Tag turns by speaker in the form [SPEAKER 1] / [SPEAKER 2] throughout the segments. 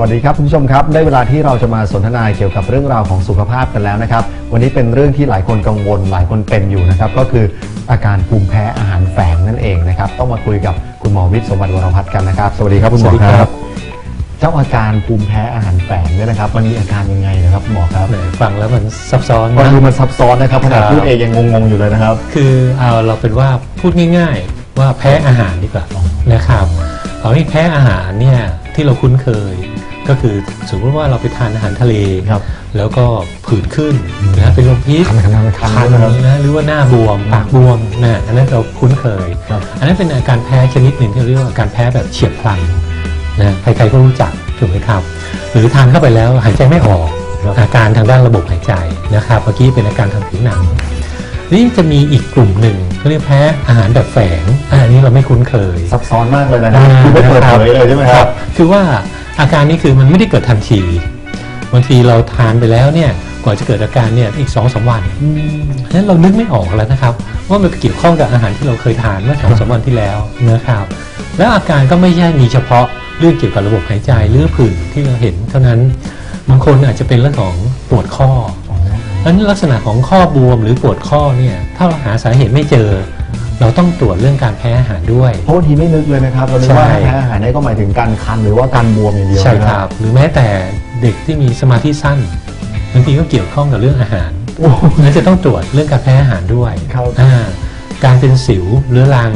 [SPEAKER 1] วัสดีครับคุณผู้ชมครับ ได้เวลาที่เราจะมาสนทนาเกี่ยวกับเรื่องราวของสุขภาพกันแล้วนะครับ วันนี้เป็นเรื่องที่หลายคนกังวล หลายคนเป็นอยู่นะครับก็คืออาการภูมิแพ้อาหารแฝงนั่นเองนะครับต้องมาคุยกับคุณหมอวิทย์สมบัติวรพัฒน์กันนะครับ สวัสดีครับคุณหมอ
[SPEAKER 2] สวัสดี
[SPEAKER 1] ค
[SPEAKER 2] ครั
[SPEAKER 1] รับบเจ้าอาการภูมิแพ้อาหารแฝงเนี่ยนะครับ มันมีอาการยังไงนะครับคุณหมอครับ
[SPEAKER 2] แหมฟังแล้วมันซับซ้อน
[SPEAKER 1] มัน
[SPEAKER 2] นะ
[SPEAKER 1] ดูมันซับซ้อนนะครับขนาด
[SPEAKER 2] ครับ
[SPEAKER 1] พูดเองยังงงๆอยู่เลยนะครับ
[SPEAKER 2] คือเอาเราเป็นว่าพูดง่าย ๆ ว่าแพ้อาหารดีกว่านะครับเอาที่แพ้อาหารเนี่ยที่เราคุ้นเคย ก็คือสมมติว่าเราไปทานอาหารทะเล
[SPEAKER 1] ครับ
[SPEAKER 2] แล้วก็ผื่นขึ้นนะเป็นลมพิษ
[SPEAKER 1] คันคันคันคัน
[SPEAKER 2] คัน
[SPEAKER 1] นะครับ
[SPEAKER 2] นะหรือว่าหน้าบวมปากบวมนะอันนั้นเราคุ้นเคย
[SPEAKER 1] ครับ
[SPEAKER 2] อันนั้นเป็นอาการแพ้ชนิดหนึ่งที่เรียกว่าการแพ้แบบเฉียบพลันนะใครๆก็รู้จักถูกไหมครับ หรือทานเข้าไปแล้วหายใจไม่ออก
[SPEAKER 1] ครับ
[SPEAKER 2] อาการทางด้านระบบหายใจนะครับเมื่อกี้เป็นอาการทางผิวหนัง นี่จะมีอีกกลุ่มหนึ่งเขาเรียกแพ้อาหารแบบแฝงอะอันนี้เราไม่คุ้นเคย
[SPEAKER 1] ซับซ้อนมากเลยนะครับคือไม่เปิดเผยเลยใช่ไหมครับ
[SPEAKER 2] คือว่า อาการนี้คือมันไม่ได้เกิดทันทีบางทีเราทานไปแล้วเนี่ยกว่าจะเกิดอาการเนี่ยอีกสองสามวันฉะนั้นเรานึกไม่ออกแล้วนะครับ ว่ามันเกี่ยวข้องกับอาหารที่เราเคยทานเมื่อสองสามวันที่แล้วนะครับ แล้วอาการก็ไม่ใช่มีเฉพาะเรื่องเกี่ยวกับระบบหายใจหรือผื่นที่เราเห็นเท่านั้นบางคนอาจจะเป็นเรื่องของปวดข้อนั้นลักษณะของข้อบวมหรือปวดข้อเนี่ยถ้าเราหาสาเหตุไม่เจอ เราต้องตรวจเรื่องการแพ้อาหารด้วย
[SPEAKER 1] เพราะบางทีไม่นึกเลยนะครับ เราคิดว่า
[SPEAKER 2] ใช่
[SPEAKER 1] แพ้อาหารเนี่ยก็หมายถึงการคันหรือว่าการบวมอย่างเดียว
[SPEAKER 2] ใช่
[SPEAKER 1] นะ
[SPEAKER 2] ครับ หรือแม้แต่เด็กที่มีสมาธิสั้นบางทีก็เกี่ยวข้องกับเรื่องอาหาร
[SPEAKER 1] โอ้โห
[SPEAKER 2] นั้นจะต้องตรวจเรื่องการแพ้อาหารด้วย
[SPEAKER 1] ครับ
[SPEAKER 2] อ่าการเป็นสิวเรื้อรัง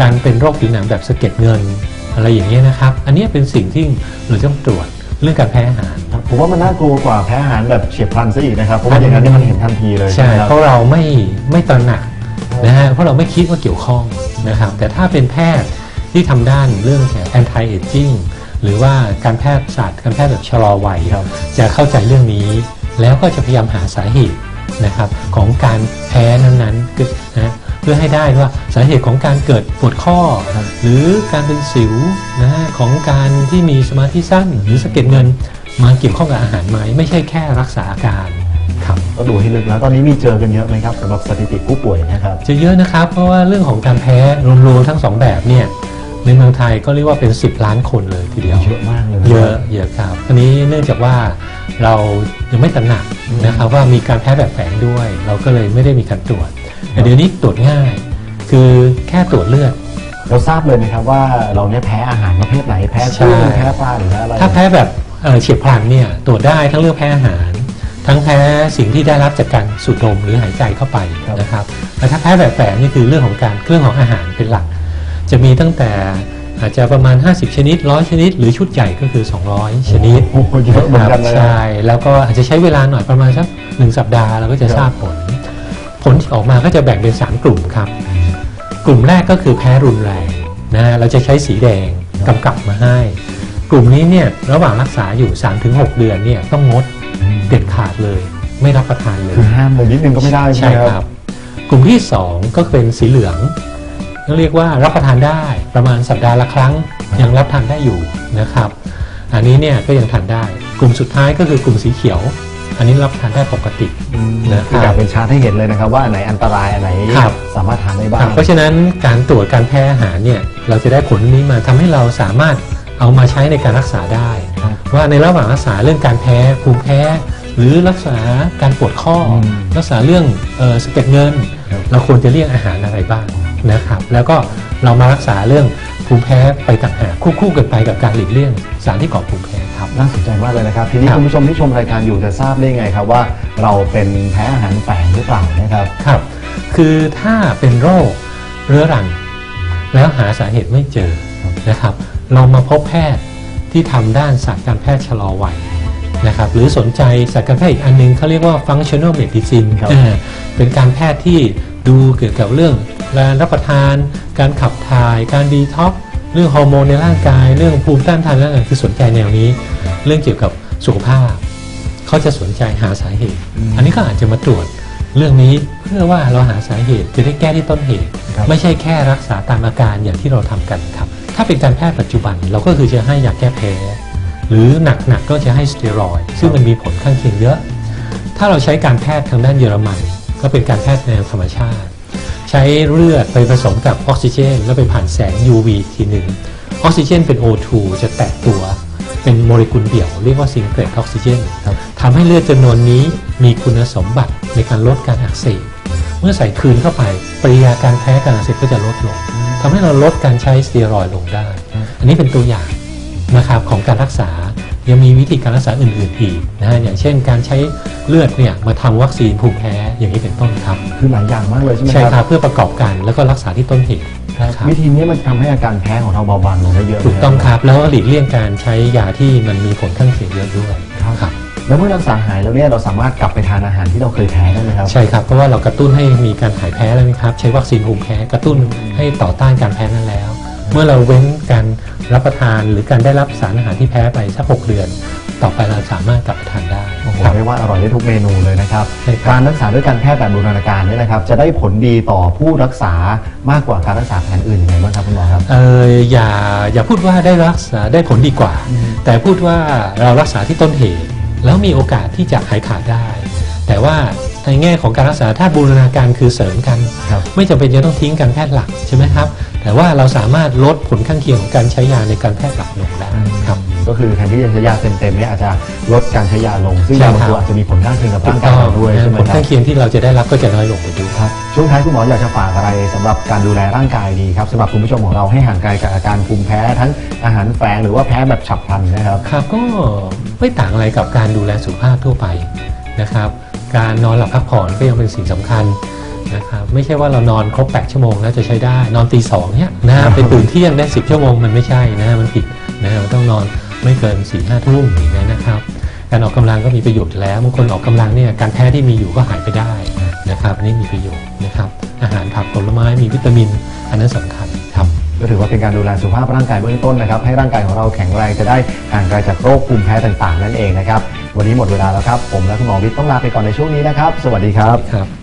[SPEAKER 2] การเป็นโรคผิวหนังแบบสะเก็ดเงิน อะไรอย่างเงี้ยนะครับ อันเนี้ยเป็นสิ่งที่เราต้องตรวจเรื่องการแพ้อาหาร
[SPEAKER 1] ครับผมว่ามันน่ากลัวกว่าแพ้อาหารแบบเฉียบพลันซะอีกนะครับเพราะว่าอย่างนั้นเนี่ยมันเห็นทันทีเลย
[SPEAKER 2] ใช่
[SPEAKER 1] ไหมครับ
[SPEAKER 2] เพราะเราไม่ไม่ตระหนัก นะฮะเพราะเราไม่คิดว่าเกี่ยวข้องนะครับแต่ถ้าเป็นแพทย์ที่ทำด้านเรื่องแ anti aging หรือว่าการแพทย์ศาสตร์การแพทย์แบบชะลอวัย
[SPEAKER 1] ครับ
[SPEAKER 2] จะเข้าใจเรื่องนี้ แล้วก็จะพยายามหาสาเหตุนะครับของการแพ้นั้นๆนะเพื่อให้ได้ว่าสาเหตุของการเกิดปวดข้อ หรือการเป็นสิวนะฮะของการที่มีสมาธิสั้นหรือสะเก็ดเงินมาเกี่ยวข้องกับอาหารไหมไม่ใช่แค่รักษาอาการ ครับ
[SPEAKER 1] ก็ดูให้ลึกแล้วตอนนี้มีเจอกันเยอะไหมครับสำหรับสถิติผู้ป่วยนะครับ
[SPEAKER 2] จะเยอะนะครับ เพราะว่าเรื่องของการแพ้รวมๆทั้งสองแบบเนี่ยในเมืองไทยก็เรียกว่าเป็น 10 ล้านคนเลยทีเดียว
[SPEAKER 1] เยอะมากเลยน
[SPEAKER 2] เยอะเยอะครับอันนี้เนื่องจากว่าเรายังไม่ตระหนักนะครับว่ามีการแพ้แบบแฝงด้วย เราก็เลยไม่ได้มีการตรวจแต่เดี๋ยวนี้ตรวจง่าย คือแค่ตรวจเลือด
[SPEAKER 1] เราทราบเลยไหมครับว่าเราเนี่ยแพ้อาหารประเภทไหนแพ้
[SPEAKER 2] ใช่
[SPEAKER 1] กุ้งแพ้ปลาหรือแพ้อะไร
[SPEAKER 2] ถ้าแพ้แบบเอ่อเฉียบพลันเนี่ยตรวจได้ทั้งเรื่องแพ้อาหาร ทั้งแพ้สิ่งที่ได้รับจากการสูดดมหรือหายใจเข้าไปนะครับแต่ถ้าแพ้แบบแฝงนี่คือเรื่องของการเรื่องของอาหารเป็นหลัก จะมีตั้งแต่อาจจะประมาณ 50 ชนิดร้อยชนิด หรือชุดใหญ่ก็คือ 200 ชนิด
[SPEAKER 1] โอ้โหเยอะเหมือนกันเลย
[SPEAKER 2] ใช่แล้วก็อาจจะใช้เวลาหน่อยประมาณสักหนึ่งสัปดาห์เราก็จะ
[SPEAKER 1] ครับ
[SPEAKER 2] ทราบผล ผลที่ออกมาก็จะแบ่งเป็น 3 กลุ่มครับ กลุ่มแรกก็คือแพ้รุนแรงนะฮะเราจะใช้สีแดงกำกับมาให้ กลุ่มนี้เนี่ยระหว่างรักษาอยู่ 3-6 เดือนเนี่ยต้องงด เด็ดขาดเลย ไม่รับประทานเลย
[SPEAKER 1] คือห้ามเลยนิดนึงก็ไม่ได้ใช่
[SPEAKER 2] ใช่
[SPEAKER 1] ไหม
[SPEAKER 2] ค
[SPEAKER 1] ค
[SPEAKER 2] รั
[SPEAKER 1] รับ
[SPEAKER 2] บ กลุ่มที่ 2 ก็เป็นสีเหลืองก็เรียกว่ารับประทานได้ประมาณสัปดาห์ละครั้งยังรับทานได้อยู่นะครับ อันนี้เนี่ยก็ยังทานได้ กลุ่มสุดท้ายก็คือกลุ่มสีเขียว อันนี้รับทานได้ปกตินะครับ
[SPEAKER 1] คืออยากเป็นชาร์ตให้เห็นเลยนะครับว่าอันไหนอันตรายอันไหน
[SPEAKER 2] ครับ
[SPEAKER 1] สามารถทานได้บ้า
[SPEAKER 2] ครั
[SPEAKER 1] ง
[SPEAKER 2] บเพราะฉะนั้นการตรวจการแพ้อาหารเนี่ยเราจะได้ผลนี้มาทำให้เราสามารถเอามาใช้ในการรักษาได้
[SPEAKER 1] ครับ
[SPEAKER 2] ว่าในระหว่างรักษาเรื่องการแพ้ภูมิแพ้ หรือรักษาการปวดข้ออ
[SPEAKER 1] ม
[SPEAKER 2] รักษาเรื่องเอ่อสะเก็ดเงิน
[SPEAKER 1] ครับ
[SPEAKER 2] เราควรจะเลี่ยงอาหารอะไรบ้างนะครับ แล้วก็เรามารักษาเรื่องภูมิแพ้ไปต่างหากคู่ๆกันไปกับการหลีกเลี่ยงสารที่ก่อภูมิแพ้ครับ
[SPEAKER 1] น่าสนใจมากเลยนะครับ ทีนี้
[SPEAKER 2] ครับ
[SPEAKER 1] คุณผู้ชมที่ชมรายการอยู่จะทราบได้ไงครับว่า เราเป็นแพ้อาหารแฝงหรือเปล่านะครับ
[SPEAKER 2] ครับ คือถ้าเป็นโรคเรื้อรัง แล้วหาสาเหตุไม่เจอ
[SPEAKER 1] ครับ
[SPEAKER 2] นะครับ เรามาพบแพทย์ที่ทำด้านศาสตร์การแพทย์ชะลอวัย นะครับหรือสนใจศาสตร์การแพทย์อีกอันหนึงเขาเรียกว่า functional medicine
[SPEAKER 1] ครับ
[SPEAKER 2] อ่าเป็นการแพทย์ที่ดูเกี่ยวกับเรื่องการรับประทาน การขับถ่าย การดีท็อกซ์เรื่องฮอร์โมนในร่างกาย เรื่องภูมิต้านทานและอะไรคือสนใจแนวนี้ เรื่องเกี่ยวกับสุขภาพ เขาจะสนใจหาสาเหตุ
[SPEAKER 1] อืม
[SPEAKER 2] อันนี้ก็อาจจะมาตรวจเรื่องนี้เพื่อว่าเราหาสาเหตุจะได้แก้ที่ต้นเหตุ
[SPEAKER 1] ครับ
[SPEAKER 2] ไม่ใช่แค่รักษาตามอาการอย่างที่เราทำกันครับ ถ้าเป็นการแพทย์ปัจจุบันเราก็คือจะให้ยาแก้แพ้ หรือหนักๆก็จะให้สเตียรอยด์ซึ่งมันมีผลข้างเคียงเยอะ ถ้าเราใช้การแพทย์ทางด้านเยอรมัน ก็เป็นการแพทย์แนวธรรมชาติ ใช้เลือดไปผสมกับออกซิเจน แล้วไปผ่านแสง UV ทีหนึ่งออกซิเจนเป็น O2 จะแตกตัว เป็นโมเลกุลเดี่ยว เรียกว่าซิงเกิลออกซิเจน
[SPEAKER 1] ครับ
[SPEAKER 2] ทำให้เลือดจำนวนนี้มีคุณสมบัติในการลดการอักเสบเมื่อใส่คืนเข้าไปปริยาการแพ้การอักเสบก็จะลดลงทำให้เราลดการใช้สเตียรอยด์ลงได้ อันนี้เป็นตัวอย่าง นะครับของการรักษายังมีวิธีการรักษาอื่นๆอีกนะฮะอย่างเช่น การใช้เลือดเนี่ยมาทำวัคซีนภูมิแพ้อย่างนี้เป็นต้นครับ
[SPEAKER 1] คือหลายอย่างมากเลยใช่ไหม
[SPEAKER 2] ใช่
[SPEAKER 1] ค
[SPEAKER 2] ค
[SPEAKER 1] รั
[SPEAKER 2] รับบเพื่อประกอบกันแล้วก็รักษาที่ต้นเหตุครับ
[SPEAKER 1] วิธีนี้มันทำให้อาการแพ้ของเราเบาบางลงได้เยอะ
[SPEAKER 2] ถูกต้องครับ แล้วก็หลีกเลี่ยงการใช้ยาที่มันมีผลข้างเคียงเยอะด้วยครับ
[SPEAKER 1] แล้วเมื่อรักษาหายแล้วเนี่ยเราสามารถกลับไปทานอาหารที่เราเคยแพ้ได้ไหมครับ
[SPEAKER 2] ใช่ครับ เพราะว่าเรากระตุ้นให้มีการหายแพ้แล้วนะครับ ใช้วัคซีนภูมิแพ้กระตุ้นให้ต่อต้านการแพ้นั้นแล้ว เมื่อเราเว้นการรับประทานหรือการได้รับสารอาหารที่แพ้ไปสักหกเดือน ต่อไปเราสามารถกลับไปทานได้
[SPEAKER 1] โอ้โห
[SPEAKER 2] ครับ
[SPEAKER 1] เรียกว่าอร่อยได้ทุกเมนูเลยนะครับ
[SPEAKER 2] ใช่ครับ
[SPEAKER 1] การรักษาด้วยการแพทย์แบบบูรณาการเนี่ยนะครับ จะได้ผลดีต่อผู้รักษามากกว่าการรักษาแผนอื่นยังไงบ้างครับคุณหมอครับ
[SPEAKER 2] เอออย่าอย่าพูดว่าได้รักษาได้ผลดีกว่า
[SPEAKER 1] อืม
[SPEAKER 2] แต่พูดว่าเรารักษาที่ต้นเหตุ แล้วมีโอกาสที่จะหายขาดได้ แต่ว่าในแง่ของการรักษาถ้าบูรณาการคือเสริมกัน
[SPEAKER 1] ครับ
[SPEAKER 2] ไม่จำเป็นจะต้องทิ้งการแพทย์หลักใช่ไหมครับ แต่ว่าเราสามารถลดผลข้างเคียงของการใช้ยาในการแพทย์หลักลงได้ครับ
[SPEAKER 1] ก็คือแทนที่จะใช้ยาเต็มๆเนี่ยอาจจะลดการใช้ยาลง ซึ่ง
[SPEAKER 2] ใช่
[SPEAKER 1] ยาบาง
[SPEAKER 2] ครับ
[SPEAKER 1] ตัวอาจจะมีผลข้างเคียงกับ
[SPEAKER 2] ถู
[SPEAKER 1] ร่ากง
[SPEAKER 2] ต้
[SPEAKER 1] กาย
[SPEAKER 2] อง
[SPEAKER 1] เราด้วย
[SPEAKER 2] นะ
[SPEAKER 1] ใช่ไหม
[SPEAKER 2] ผล
[SPEAKER 1] ครั
[SPEAKER 2] ข้า
[SPEAKER 1] บ
[SPEAKER 2] งเคียงที่เราจะได้รับก็จะน้อยลงไปด้วย
[SPEAKER 1] ครับช่วงท้ายคุณหมออยากจะฝากอะไรสำหรับการดูแลร่างกายดีครับสำหรับคุณผู้ชมของเราให้ห่างไกลกับอาการภูมิแพ้ทั้งอาหารแฝงหรือว่าแพ้แบบฉับพลันนะครับ
[SPEAKER 2] ครับก็ไม่ต่างอะไรกับการดูแลสุขภาพทั่วไปนะครับ การนอนหลับพักผ่อนก็ยังเป็นสิ่งสำคัญ นะครับไม่ใช่ว่าเรานอนครบ 8 ชั่วโมงแล้วจะใช้ได้นอนตีสองเนี่ยนะไปตื่นเที่ยงได้ 10 ชั่วโมงมันไม่ใช่นะมันผิดนะมันต้องนอนไม่เกิน4ี่ห้าทุ่มอย่างนี้นะครับการออกกำลังก็มีประโยชน์อยู่แล้วบางคนออกกำลังเนี่ยการแพ้ที่มีอยู่ก็หายไปได้นะครับอันนี้มีประโยชน์นะครับอาหารผักผลไม้มีวิตามิน อันนั้นสำคัญครับ
[SPEAKER 1] ก็ถือว่าเป็นการดูแลสุขภาพร่างกายเบื้องต้นนะครับให้ร่างกายของเราแข็งแรงจะได้ห่างไกลจากโรคภูมิแพ้ต่างๆ นั่นเองนะครับวันนี้หมดเวลาแล้วครับผมและคุณหมอวิทย์ต้องลาไปก่อนในช่วงนี้นะครับ สวัสดีครับ
[SPEAKER 2] ครับ